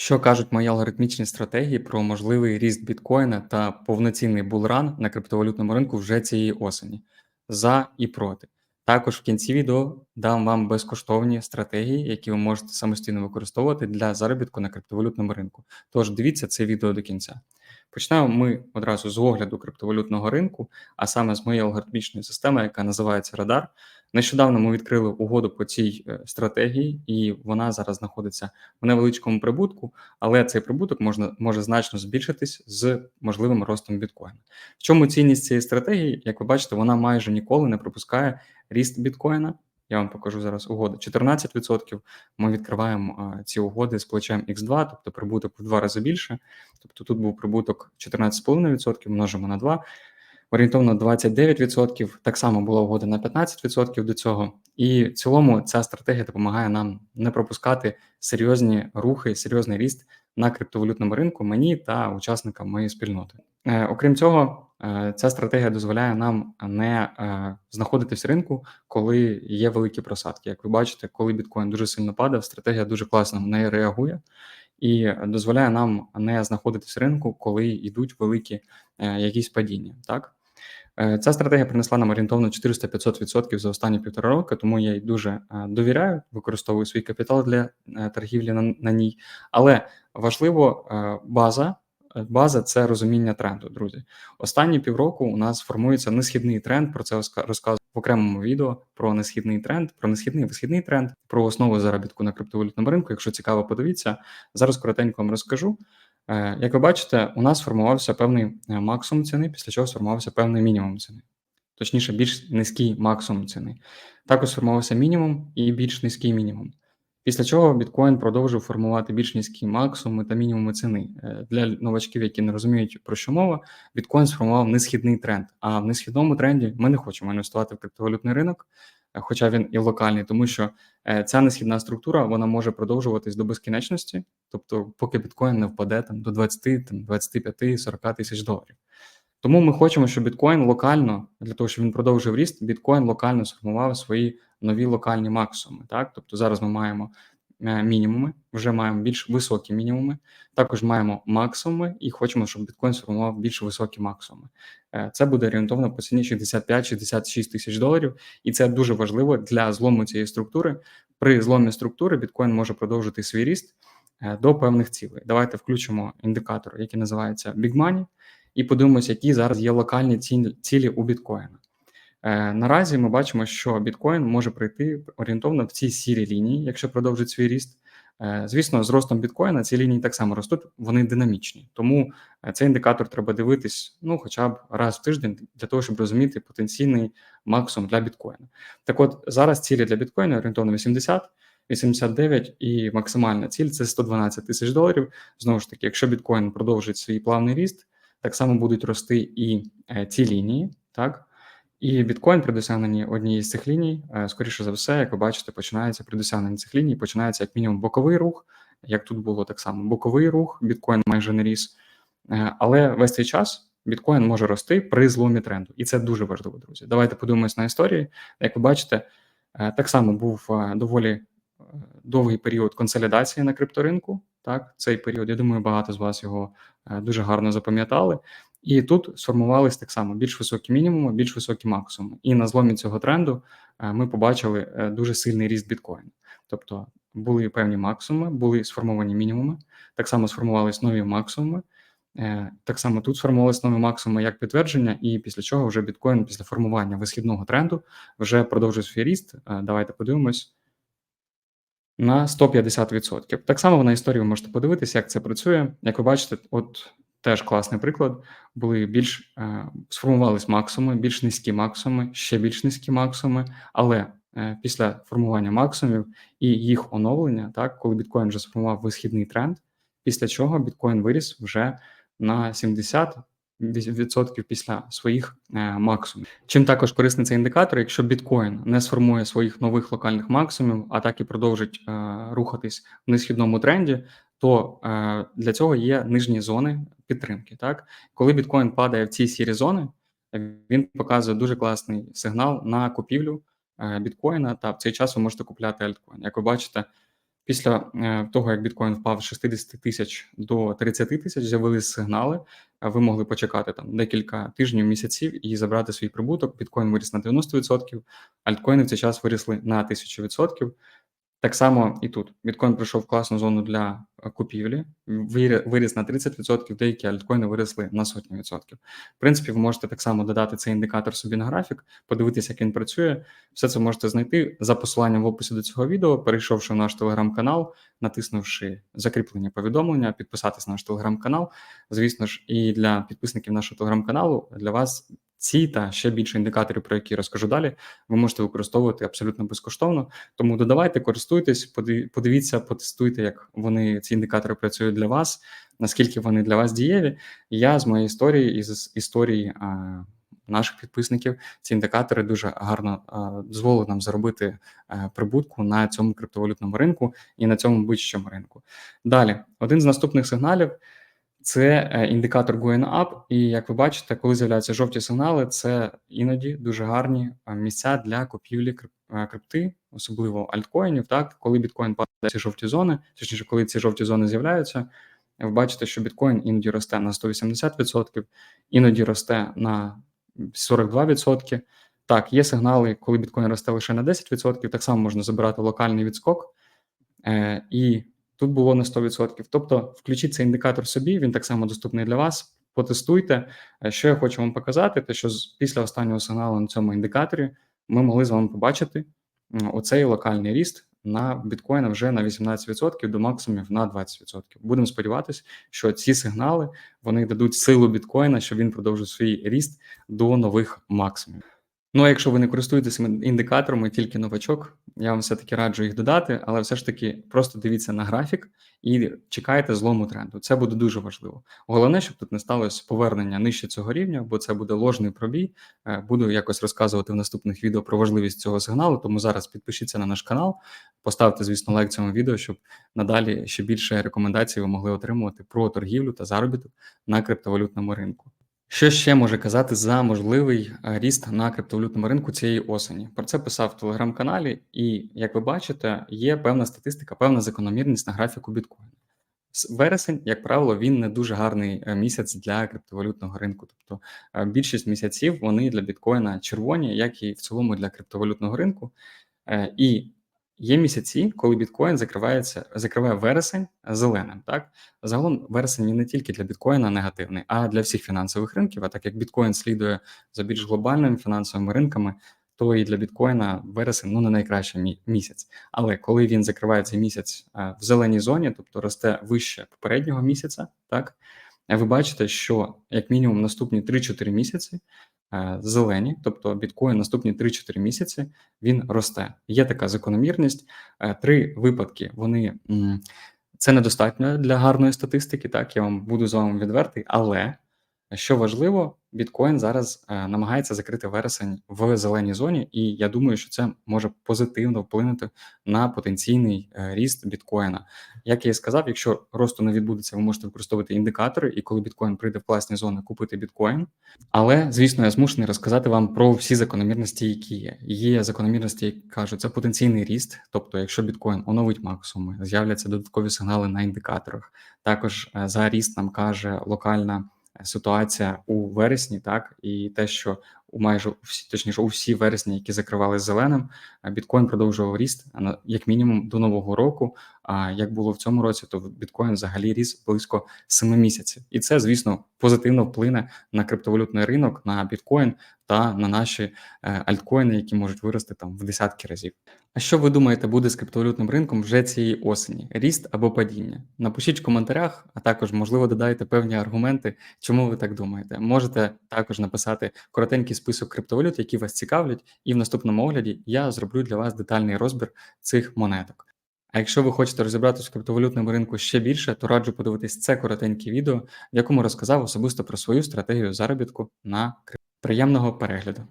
Що кажуть мої алгоритмічні стратегії про можливий ріст біткоїна та повноцінний булран на криптовалютному ринку вже цієї осені? За і проти. Також в кінці відео дам вам безкоштовні стратегії, які ви можете самостійно використовувати для заробітку на криптовалютному ринку. Тож дивіться це відео до кінця. Почнемо ми одразу з огляду криптовалютного ринку, а саме з моєї алгоритмічної системи, яка називається Радар. Нещодавно ми відкрили угоду по цій е, стратегії, і вона зараз знаходиться в невеличкому прибутку, але цей прибуток можна може значно збільшитись з можливим ростом біткоїна. В чому цінність цієї стратегії? Як ви бачите, вона майже ніколи не пропускає ріст біткоїна. Я вам покажу зараз угоди. 14% ми відкриваємо ці угоди з плечем X2, тобто прибуток в два рази більше. Тобто тут був прибуток 14,5%, множимо на 2 орієнтовно 29%. Так само була угода на 15% до цього. І в цілому ця стратегія допомагає нам не пропускати серйозні рухи, серйозний ріст на криптовалютному ринку мені та учасникам моєї спільноти. Е, окрім цього, ця стратегія дозволяє нам не е, знаходитись в ринку, коли є великі просадки. Як ви бачите, коли біткоін дуже сильно падав, стратегія дуже класно неї реагує. І дозволяє нам не знаходитись в ринку, коли йдуть великі е, якісь падіння. Так Е, ця стратегія принесла нам орієнтовно 400-500% за останні півтора роки, тому я їй дуже е, довіряю, використовую свій капітал для е, торгівлі на, на ній. Але важливо база. База це розуміння тренду, друзі. Останні півроку у нас формується несхідний тренд. Про це розказую в окремому відео про несхідний тренд, про несхідний висхідний тренд, про основу заробітку на криптовалютному ринку. Якщо цікаво, подивіться зараз. Коротенько вам розкажу. Е, як ви бачите, у нас сформувався певний е, максимум ціни, після чого сформувався певний мінімум ціни, точніше, більш низький максимум ціни. Також сформувався мінімум і більш низький мінімум. Після чого біткоін продовжив формувати більш низькі максимуми та мінімуми ціни. Е, для новачків, які не розуміють, про що мова, біткоін сформував несхідний тренд. А в несхідному тренді ми не хочемо інвестувати в криптовалютний ринок хоча він і локальний, тому що е, ця несхідна структура вона може продовжуватись до безкінечності, тобто, поки біткоін не впаде там до 20, там 25, 40 тисяч доларів. Тому ми хочемо, щоб біткоін локально, для того, щоб він продовжив ріст, біткоін локально сформував свої нові локальні максимуми. Так, тобто зараз ми маємо Е, мінімуми, вже маємо більш високі мінімуми. Також маємо максимуми і хочемо, щоб біткоін сформував більш високі максимуми. Е, це буде орієнтовно по ціні 65-66 тисяч доларів, і це дуже важливо для злому цієї структури. При зломі структури біткоін може продовжити свій ріст е, до певних цілей. Давайте включимо індикатор, який називається Big Money, і подивимося, які зараз є локальні цілі у біткоїна. Е, наразі ми бачимо, що біткоін може пройти орієнтовно в цій сірій лінії, якщо продовжить свій ріст. Е, звісно, з ростом біткоїна ці лінії так само ростуть, вони динамічні. Тому е, цей індикатор треба дивитись ну, хоча б раз в тиждень для того, щоб розуміти потенційний максимум для біткоїна. Так от зараз цілі для біткоїна орієнтовно 80. 89 і максимальна ціль це 112 тисяч доларів. Знову ж таки, якщо біткоін продовжить свій плавний ріст, так само будуть рости і ці лінії, так і біткоін при досягненні однієї з цих ліній, е, скоріше за все, як ви бачите, починається при досягненні цих ліній, починається як мінімум боковий рух, як тут було так само боковий рух, біткоін майже не ріс. Е, але весь цей час біткоін може рости при зломі тренду. І це дуже важливо, друзі. Давайте подивимось на історії. Як ви бачите, е, так само був доволі довгий період консолідації на крипторинку. Так, цей період, я думаю, багато з вас його дуже гарно запам'ятали. І тут сформувались так само більш високі мінімуми, більш високі максимуми. І на зломі цього тренду е, ми побачили е, дуже сильний ріст біткоїну. Тобто були певні максимуми, були сформовані мінімуми, так само сформувались нові максимуми. Е, так само тут сформувалися нові максимуми як підтвердження, і після чого вже біткоін після формування висхідного тренду вже продовжує свій ріст. Давайте подивимось. На 150%. Так само на історії ви можете подивитися, як це працює. Як ви бачите, от Теж класний приклад. Були більш е, сформувались максимуми, більш низькі максимуми, ще більш низькі максимуми, але е, після формування максимумів і їх оновлення, так коли біткоін вже сформував висхідний тренд, після чого біткоін виріс вже на 70%. Відсотків після своїх е, максимумів. Чим також корисний цей індикатор, якщо біткоін не сформує своїх нових локальних максимумів, а так і продовжить е, рухатись в несхідному тренді, то е, для цього є нижні зони підтримки. Так, коли біткоін падає в ці сірі зони, він показує дуже класний сигнал на купівлю е, біткоїна. Та в цей час ви можете купляти альткоін. Як ви бачите, Після е, того, як біткоін впав з 60 тисяч до 30 тисяч, з'явились сигнали. Ви могли почекати там декілька тижнів, місяців і забрати свій прибуток. Біткоін виріс на 90%, альткоїни в цей час вирісли на 1000%. Так само і тут. Біткоін прийшов в класну зону для е, купівлі, вирі- виріс на 30%, деякі альткоїни виросли на сотні відсотків. В принципі, ви можете так само додати цей індикатор собі на графік, подивитися, як він працює. Все це можете знайти за посиланням в описі до цього відео, перейшовши в наш телеграм-канал, натиснувши закріплення повідомлення, підписатись на наш телеграм-канал. Звісно ж, і для підписників нашого телеграм-каналу для вас ці та ще більше індикаторів, про які розкажу далі, ви можете використовувати абсолютно безкоштовно. Тому додавайте, користуйтесь, подивіться, потестуйте, як вони ці індикатори працюють для вас, наскільки вони для вас дієві. Я з моєї історії і з історії а, наших підписників ці індикатори дуже гарно а, дозволили нам заробити а, прибутку на цьому криптовалютному ринку і на цьому будь-чому ринку. Далі, один з наступних сигналів. Це е, індикатор going up, і як ви бачите, коли з'являються жовті сигнали, це іноді дуже гарні е, місця для купівлі е, крипти, особливо альткоїнів. Так, коли біткоін падає ці жовті зони, точніше, коли ці жовті зони з'являються, ви бачите, що біткоін іноді росте на 180%, іноді росте на 42%. Так, є сигнали, коли біткоін росте лише на 10%, так само можна забирати локальний відскок. І тут було на 100%. Тобто, включіть цей індикатор собі, він так само доступний для вас. Потестуйте. Е, Що я хочу вам показати, те, що після останнього сигналу на цьому індикаторі ми могли з вами побачити оцей локальний ріст на біткоїна вже на 18% до максимумів на 20%. Будемо сподіватися, що ці сигнали вони дадуть силу біткоїна, щоб він продовжив свій ріст до нових максимумів. Ну, а якщо ви не користуєтеся індикаторами, тільки новачок, я вам все-таки раджу їх додати, але все ж таки просто дивіться на графік і чекайте злому тренду. Це буде дуже важливо. Головне, щоб тут не сталося повернення нижче цього рівня, бо це буде ложний пробій. Е, Буду якось розказувати в наступних відео про важливість цього сигналу. Тому зараз підпишіться на наш канал, поставте, звісно, лайк цьому відео, щоб надалі ще більше рекомендацій ви могли отримувати про торгівлю та заробіток на криптовалютному ринку. Що ще може казати за можливий е, ріст на криптовалютному ринку цієї осені? Про це писав в телеграм-каналі, і як ви бачите, є певна статистика, певна закономірність на графіку біткоїна. Вересень, як правило, він не дуже гарний е, місяць для криптовалютного ринку. Тобто е, більшість місяців вони для біткоїна червоні, як і в цілому для криптовалютного ринку. І є місяці, коли біткоін закривається, закриває вересень зеленим. Так загалом вересень не тільки для біткоїна негативний, а для всіх фінансових ринків. А так як біткоін слідує за більш глобальними фінансовими ринками, то і для біткоїна вересень ну не найкращий місяць. Але коли він закриває цей місяць е, в зеленій зоні, тобто росте вище попереднього місяця, так ви бачите, що як мінімум наступні 3-4 місяці е, зелені, тобто біткоін наступні 3-4 місяці він росте. Є така закономірність. Е, Три випадки вони це недостатньо для гарної статистики. Так, я вам буду з вами відвертий, але що важливо, біткоін зараз е, намагається закрити вересень в зеленій зоні, і я думаю, що це може позитивно вплинути на потенційний е, ріст біткоїна. Як я і сказав, якщо росту не відбудеться, ви можете використовувати індикатори, і коли біткоін прийде в класні зони, купити біткоін. Але звісно, я змушений розказати вам про всі закономірності, які є. Є закономірності, які кажуть, це потенційний ріст. Тобто, якщо біткоін оновить максимуми, з'являться додаткові сигнали на індикаторах. Також е, за ріст нам каже локальна ситуація у вересні, так? І те, що у майже всі, точніше, у всі вересні, які закривали зеленим, біткоін продовжував ріст як мінімум до нового року. А як було в цьому році, то біткоін взагалі ріс близько 7 місяців, і це, звісно, позитивно вплине на криптовалютний ринок, на біткоін та на наші е, альткоїни, які можуть вирости там в десятки разів. А що ви думаєте буде з криптовалютним ринком вже цієї осені? Ріст або падіння? Напишіть в коментарях, а також, можливо, додайте певні аргументи, чому ви так думаєте. Можете також написати коротенький список криптовалют, які вас цікавлять, і в наступному огляді я зроблю для вас детальний розбір цих монеток. А якщо ви хочете розібратися в криптовалютному ринку ще більше, то раджу подивитись це коротеньке відео, в якому розказав особисто про свою стратегію заробітку на крипто. Приємного перегляду!